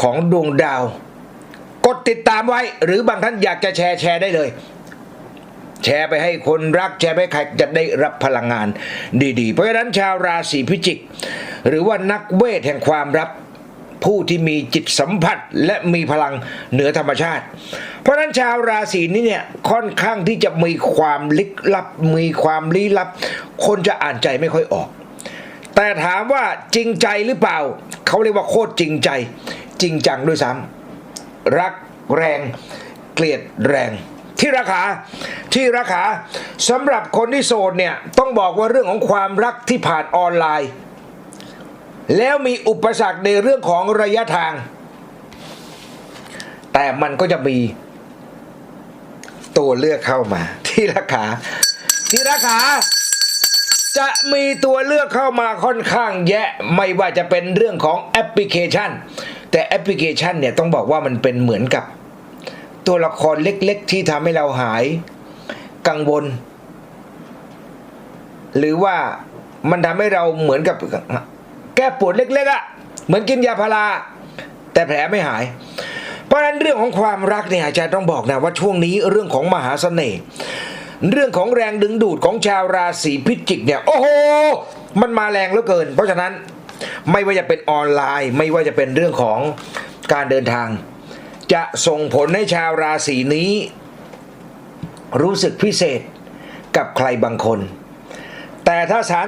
ของดวงดาว กดติดตามไว้ หรือบางท่านอยากจะแชร์แชร์ได้เลย แชร์ไปให้คนรักแชร์ไปใครจะได้รับพลังงานดีๆ เพราะฉะนั้นชาวราศีพิจิก หรือว่านักเวทแห่งความรับผู้ที่มีจิตสัมผัสและมีพลังเหนือธรรมชาติ เพราะฉะนั้นชาวราศีนี้เนี่ยค่อนข้างที่จะมีความลึกลับ มีความลี้ลับ คนจะอ่านใจไม่ค่อยออก แต่ถามว่าจริงใจหรือเปล่า เขาเรียกว่าโคตรจริงใจ จริงจังด้วยซ้ำรักแรงเกลียดแรง ที่ราคาที่ราคาสำหรับคนที่โสดเนี่ยต้องบอกว่าเรื่องของความรักที่ผ่านออนไลน์ แล้วมีอุปสรรคในเรื่องของระยะทาง แต่มันก็จะมีตัวเลือกเข้ามา ที่ราคาที่ราคาจะมีตัวเลือกเข้ามาค่อนข้างแยะ ไม่ว่าจะเป็นเรื่องของแอปพลิเคชัน แต่แอปพลิเคชันเนี่ยต้องบอกว่ามันเป็นเหมือนกับ ตัวละครเล็กๆ ที่ทำให้เราหายกังวล หรือว่ามันทำให้เราเหมือนกับ แก้ปวดเล็กๆอะ่ะ เหมือนกินยาพาราแต่แผลไม่หาย เพราะฉะนั้นเรื่องของความรักเนี่ยอาจารย์ต้องบอกนะว่าช่วงนี้เรื่องของมหาเสน่ห์เรื่องของแรงดึงดูดของชาวราศีพิจิกเนี่ย โอ้โห มันมาแรงเหลือเกิน เพราะฉะนั้น ไม่ว่าจะเป็นออนไลน์ ไม่ว่าจะเป็นเรื่องของการเดินทาง จะส่งผลให้ชาวราศีนี้ รู้สึกพิเศษกับใครบางคน แต่ถ้าสาร